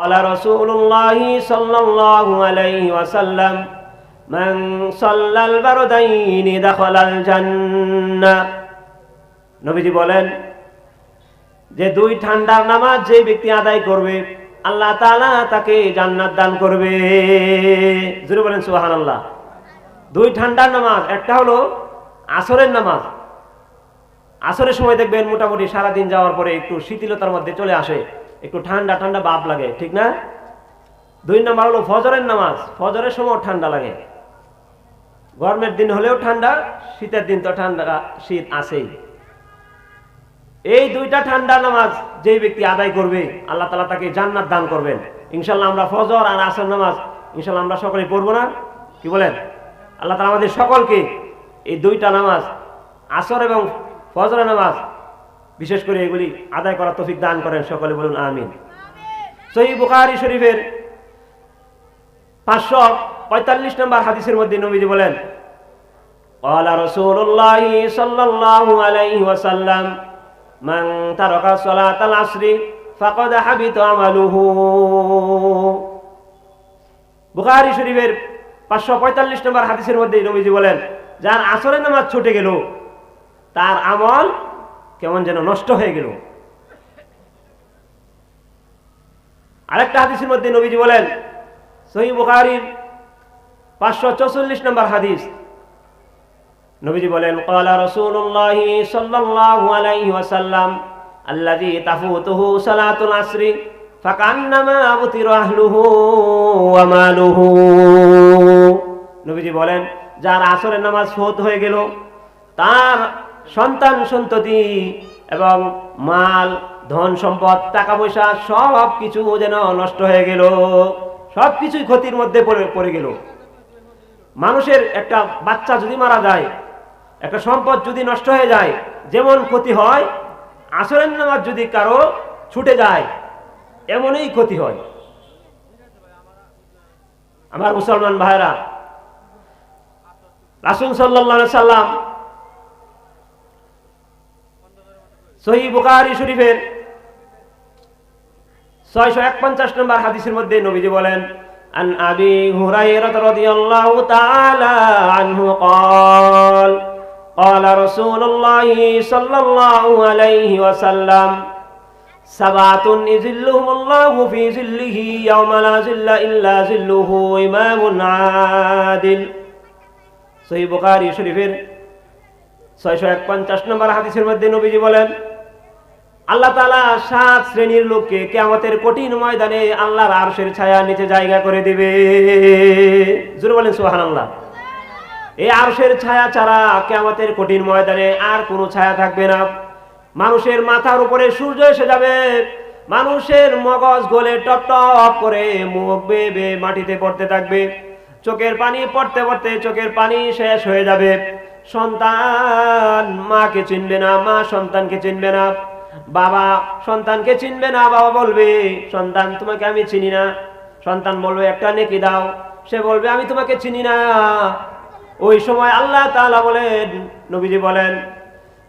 قال رسول الله صلى الله عليه وسلم من صلى البردين دخل الجنة নবীজি বলেন যে দুই ঠান্ডার নামাজ যে ব্যক্তি আদায় করবে আল্লাহ তাআলা তাকে জান্নাত দান করবে জুড়ে বলেন সুবহানাল্লাহ দুই ঠান্ডার নামাজ একটা হলো আসরের নামাজ আসরের সময় দেখবেন মোটামুটি সারাদিন যাওয়ার পরে একটু শীতলতার মধ্যে চলে আসে একটু ঠান্ডা ঠান্ডা বাপ লাগে, ঠিক না? দুই নম্বর হলো ফজরের নামাজ। ফজরের সময় ঠান্ডা লাগে। গরমের দিন হলেও ঠান্ডা, শীতের দিন তো ঠান্ডা, শীত আসেই এই দুইটা ঠান্ডা নামাজ যেই ব্যক্তি আদায় করবে, আল্লাহ তালা তাকে জান্নাত দান করবেন। ইনশাল্লাহ আমরা ফজর আর আসর নামাজ ইনশাল্লাহ আমরা সকলে পড়ব না? কি বলেন? আল্লাহ তালা আমাদের সকলকে এই দুইটা নামাজ, আসর এবং ফজরের নামাজ বিশেষ করে এগুলি আদায় করার তফিক দান করেন সকলে বলুন আমিন সহি বুখারি শরীফের পাঁচশো পঁয়তাল্লিশ নম্বর হাদিসের মধ্যে নবীজি বলেন قال رسول الله صلى الله عليه وسلم من ترك صلاة العصر فقد حبط عمله বুখারী শরীফের পাঁচশো পঁয়তাল্লিশ নম্বর হাদিসের মধ্যে নবীজি বলেন যার আসরের নামাজ ছুটে গেল তার আমল কেমন যেন নষ্ট হয়ে গেল। আরেকটা হাদিসের মধ্যে নবীজি বলেন সহি পাঁচশো চৌচল্লিশ নম্বর হাদিস। নবীজি বলেন, ক্বালা রাসূলুল্লাহ সাল্লাল্লাহু আলাইহি ওয়াসাল্লাম, আল্লাযী তাফুতুহু সালাতুল আসরি, ফাকান্নামা আবতিরু আহলুহু ওয়া নবীজি বলেন, যার আসরের নামাজ ফৌত হয়ে গেল, তার সন্তান, সন্ততি এবং মাল, ধন, সম্পদ টাকা পয়সা সব কিছু যেন নষ্ট হয়ে গেল। সব কিছুই ক্ষতির মধ্যে পড়ে গেল। মানুষের একটা বাচ্চা যদি মারা যায়, একটা সম্পদ যদি নষ্ট হয়ে যায়, যেমন ক্ষতি হয়, আসরের নামাজ যদি কারও ছুটে যায়, এমনই ক্ষতি হয়। আমার মুসলমান ভাইরা রাসুল সাল্লা সাল্লাম সহি বুকারি শরীফের ছয়শো একপঞ্চাশ নম্বর হাদিসের মধ্যে নবীজি বলেন عن أبي هريرة رضي الله تعالى عنه قال قال رسول الله صلى الله عليه وسلم سبعة يذلهم الله في ظله يوم لا ظل إلا ظله إمام عادل সহি বুখারী শরীফের ছয়শো এক পঞ্চাশ নম্বর হাদিসের মধ্যে নবীজি বলেন আল্লাহ তালা সাত শ্রেণির লোককে কেমতের কঠিন ময়দানে আল্লাহর আরশের ছায়া নিচে জায়গা করে দিবে। জোরে বলেন সোহান আল্লাহ এই আরশের ছায়া ছাড়া কেমতের কঠিন ময়দানে আর কোনো ছায়া থাকবে না। মানুষের মাথার উপরে সূর্য এসে যাবে। মানুষের মগজ গলে টপ টপ করে মুখ বেয়ে মাটিতে পড়তে থাকবে। চোখের পানি পড়তে পড়তে চোখের পানি শেষ হয়ে যাবে। সন্তান মাকে চিনবে না, মা সন্তানকে চিনবে না। বাবা, সন্তানকে চিনবে না, বাবা বলবে, সন্তান, তোমাকে আমি চিনি না। সন্তান বলবে, একটা নেকি দাও। সে বলবে, আমি তোমাকে চিনি না। ওই সময় আল্লাহ তাআলা বলেন, নবীজি বলেন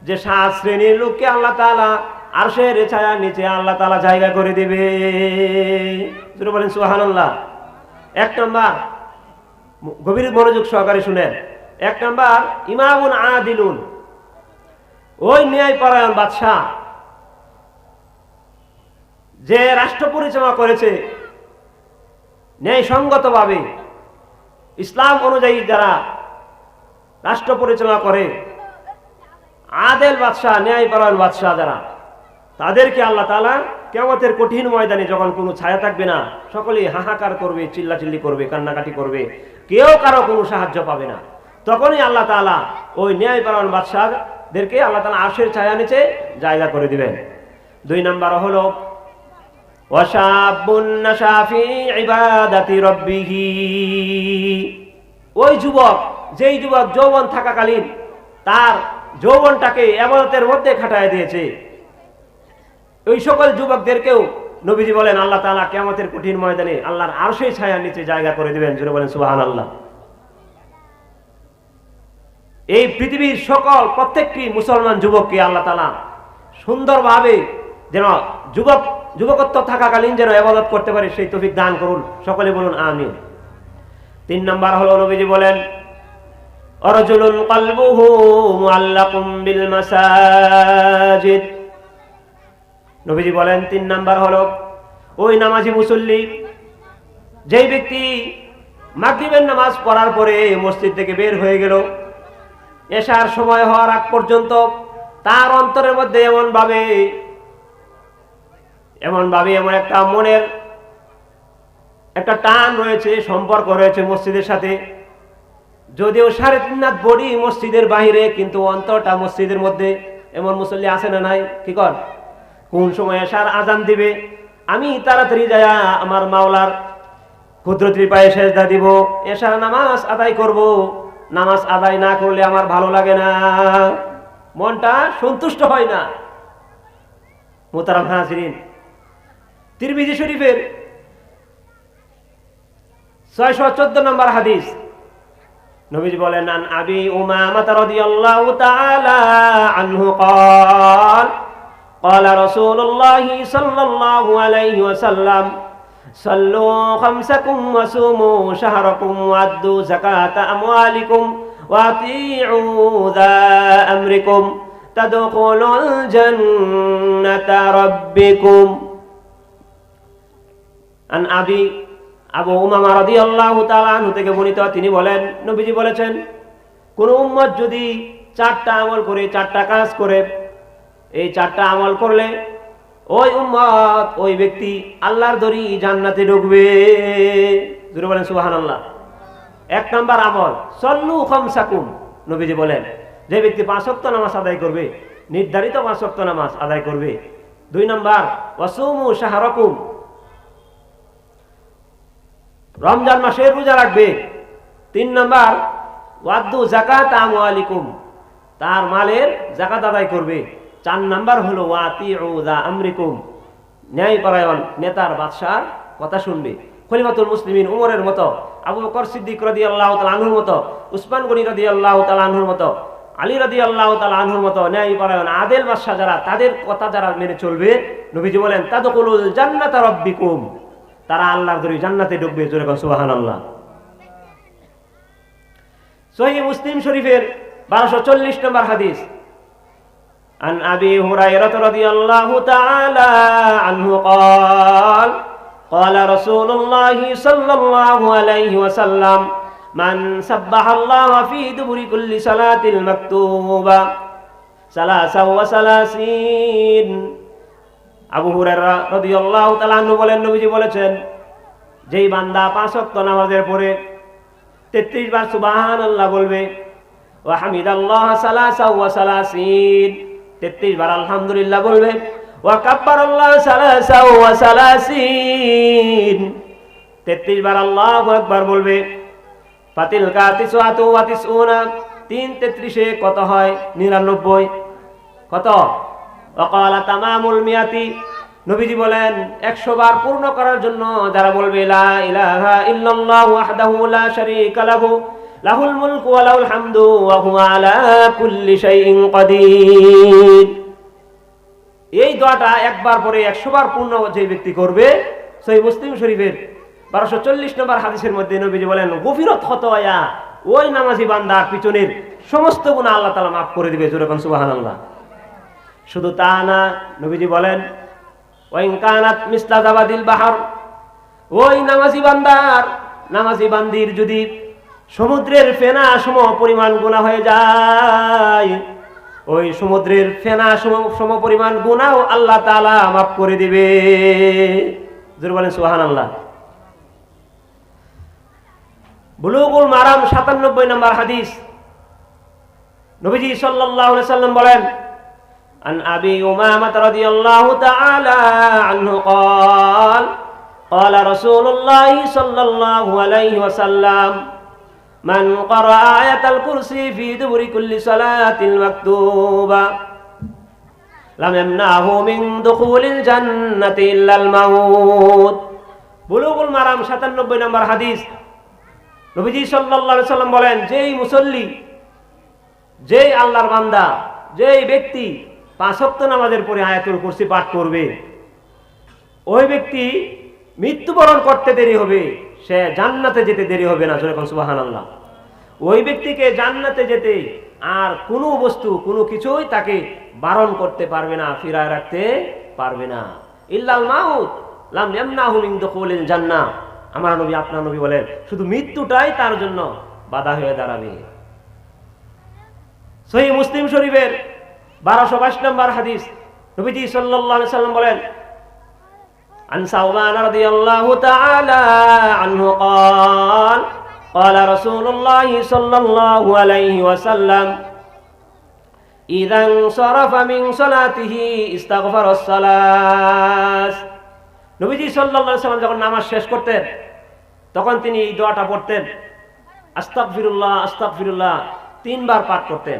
যে, সাত শ্রেণির লোককে আল্লাহ তাআলা আর সে ছায়া নিচে আল্লাহ তাআলা জায়গা করে দিবে। বলেন সুবহানাল্লাহ। এক নম্বর, গভীর মনোযোগ সহকারে শুনেন। এক নম্বর, ইমামুন আদিলুন। ওই ন্যায় পরায়ণ বাদশাহ। যে রাষ্ট্র পরিচালনা করেছে ন্যায়সঙ্গতভাবে ইসলাম অনুযায়ী যারা রাষ্ট্র পরিচালনা করে, আদেল বাদশাহ, ন্যায়পরায়ণ বাদশাহ যারা, তাদেরকে আল্লাহ তালা কেমতের কঠিন ময়দানে যখন কোনো ছায়া থাকবে না, সকলেই হাহাকার করবে, চিল্লাচিল্লি করবে, কান্নাকাটি করবে, কেউ কারও কোনো সাহায্য পাবে না। তখনই আল্লাহ তালা ওই ন্যায়পরায়ণ বাদশাহদেরকে আল্লাহ তালা আশের ছায়া নিচে জায়গা করে দিবেন। দুই নাম্বার হলো ওই যুবক, যেই যুবক যৌবন থাকাকালীন তার যৌবনটাকে এবাদতের মধ্যে খাটায় দিয়েছে। ওই সকল যুবকদেরকেও নবীজি বলেন, আল্লাহ তালা কেমতের কঠিন ময়দানে আল্লাহর আর সেই ছায়ার নিচে জায়গা করে দিবেন। জুড়ে বলেন সুবাহান আল্লাহ এই পৃথিবীর সকল প্রত্যেকটি মুসলমান যুবককে আল্লাহ তালা সুন্দরভাবে যেন যুবক যুবকত্ব থাকাকালীন যেন আবাদত করতে পারি, সেই তৌফিক দান করুন। সকলে বলুন, আমিন। তিন নম্বর হলো নবীজি বলেন, অরজুলুন কলবুহু মুআল্লাকুম বিল মাসাজিদ। নবীজি বলেন, তিন নাম্বার হলো, ওই নামাজি মুসল্লি, যেই ব্যক্তি মাগরিবের নামাজ পড়ার পরে মসজিদ থেকে বের হয়ে গেল, এশার সময় হওয়ার আগ পর্যন্ত তার অন্তরের মধ্যে এমন এমন ভাবে এমন একটা মনের একটা টান রয়েছে, সম্পর্ক রয়েছে মসজিদের সাথে। যদিও সাড়ে তিন নাথ বডি মসজিদের বাহিরে, কিন্তু অন্তরটা মসজিদের মধ্যে এমন মুসল্লি আছে না নাই? কি কর? কোন সময় এসার আজান দিবে? আমি তাড়াতাড়ি যায়া আমার মাওলার ক্ষুদ্র ত্রিপায়ে সেজদা দিব। এসার নামাজ আদায় করব। নামাজ আদায় না করলে আমার ভালো লাগে না। মনটা সন্তুষ্ট হয় না। মোতারাম হাজরিন তিরমিজি শরীফের ছয়শো চোদ্দ নম্বর হাদিস নবীজি বলেন আন আবি উমামা রাদিয়াল্লাহু তাআলা আনহু قال قال رسول الله صلى الله عليه وسلم صلوا خمسكم وصوموا شهركم وادوا زكاة أموالكم وأطيعوا ذا أمركم تدخلوا الجنة ربكم আন আবি আবু উমামা রাদিয়াল্লাহু তাআলা আনহু থেকে বর্ণিত তিনি বলেন নবীজি বলেছেন কোন উম্মত যদি চারটা আমল করে চারটা কাজ করে এই চারটা আমল করলে ওই উম্মত ওই ব্যক্তি আল্লাহর দরি জান্নাতে ঢুকবে। জুড়ে বলেন সুবহানাল্লাহ। এক নাম্বার আমল, সল্লু খামসাকুম নবীজি বলেন। যে ব্যক্তি পাঁচ ওয়াক্ত নামাজ আদায় করবে, নির্ধারিত পাঁচ ওয়াক্ত নামাজ আদায় করবে। দুই নাম্বার ওয়াসুমু শাহরকুম রমজান মাসে রোজা রাখবে। তিন নাম্বার ওয়াদ্দু জাকাত আমওয়ালিকুম। তার মালের জাকাত আদায় করবে। চার নাম্বার হলো ওয়াতি দা আমরিকুম। ন্যায়পরায়ণ নেতার বাদশার কথা শুনবে। খলিফাতুল মুসলিমিন উমরের মতো, আবু বকর সিদ্দিক রদি আল্লাহ তালা আনহুর মতো, উসমান গনি রদি আল্লাহ আনহুর মতো, আলী রদি আল্লাহ তালা আনহুর মতো ন্যায়পরায়ণ আদেল বাদশাহ যারা, তাদের কথা যারা মেনে চলবে, নবীজি বলেন তাদকুলুল জান্নাত রব্বিকুম। তারা আল্লাহর ধরে জান্নাতে ঢুকবে জোরে কন সুবাহান আল্লাহ সহি মুসলিম শরীফের বারোশো চল্লিশ নম্বর হাদিস عن أبي هريرة رضي الله تعالى عنه قال قال رسول الله صلى الله عليه وسلم من سبح الله في دبر كل صلاة المكتوبة ثلاثا وثلاثين আবু আনহু বলেন, নবীজি বলেছেন, যেই বান্দা পাঁচ ওয়াক্ত নামাজের পরে 33 বার সুবহানাল্লাহ বলবে, ওয়া হামিদাল্লাহ সালাসা সালাসিন। 33 বার আলহামদুলিল্লাহ বলবে, ওয়া কাব্বারাল্লাহ সালাসা ওয়া সালাসিন। 33 বার আল্লাহু আকবার বলবে ফাতিল কা তিসওয়াতু ওয়া তিসউনা। 3 33 এ কত হয়? 99 কত? নবীজি বলেন, একশো বার পূর্ণ করার জন্য যারা বলবে এই দোয়াটা একবার পরে একশো বার পূর্ণ যে ব্যক্তি করবে সেই মুসলিম শরীফের বারোশো চল্লিশ নম্বর হাদিসের মধ্যে নবীজি বলেন গভীরত হতয়া ওই নামাজি বান্দার পিছনের সমস্ত গুণা আল্লাহ তালা মাফ করে দিবে। জোরে সুবাহান আল্লাহ শুধু তা না, নবীজি বলেন ওয়াইনকানাত মিসলাদাবাদিল বাহার। ওই নামাজি বান্দার, নামাজি বান্দির যদি সমুদ্রের ফেনা সম পরিমাণ গুণা হয়ে যায়, ওই সমুদ্রের ফেনা সম পরিমাণ গুণাও আল্লাহ তাআলা মাফ করে দিবে। বলেন সুবহানাল্লাহ। বুলুগুল মারাম সাতানব্বই নম্বর হাদিস। নবীজি আলাইহি সাল্লাম বলেন عن أبي أمامة رضي الله تعالى عنه قال قال رسول الله صلى الله عليه وسلم من قرأ آية الكرسي في دبر كل صلاة مكتوبة لم يمنعه من دخول الجنة إلا الموت বুলুগুল মারাম সাতানব্বই নম্বর হাদিস নবীজি সাল্লাল্লাহু সাল্লাম বলেন যেই মুসল্লি যেই আল্লাহর বান্দা যেই ব্যক্তি পাঁচক্ত নামাজের পরে আয়াতুল কুরসি পাঠ করবে। ওই ব্যক্তি মৃত্যুবরণ করতে দেরি হবে, সে জান্নাতে যেতে দেরি হবে না যেরকম সুবাহান আল্লাহ ওই ব্যক্তিকে জান্নাতে যেতে আর কোনো বস্তু, কোনো কিছুই তাকে বারণ করতে পারবে না, ফিরায় রাখতে পারবে না। ইল্লাল মাউত, লাম ইয়ামনাহু মিন দুখুলিল জান্নাহ। আমার নবী, আপনার নবী বলেন, শুধু মৃত্যুটাই তার জন্য বাধা হয়ে দাঁড়াবে। সহি মুসলিম শরীফের বারোশো বাইশ নম্বর হাদিস নবীজি সাল্লাল্লাহু আলাইহি সাল্লাম বলেন عن ثوبان رضي الله تعالى عنه قال قال رسول الله صلى الله عليه وسلم إذا انصرف من صلاته استغفر الصلاة নবীজি সাল্লাল্লাহু আলাইহি সাল্লাম যখন নামাজ শেষ করতেন তখন তিনি এই দোয়াটা পড়তেন আস্তাগফিরুল্লাহ আস্তাগফিরুল্লাহ তিনবার পাঠ করতেন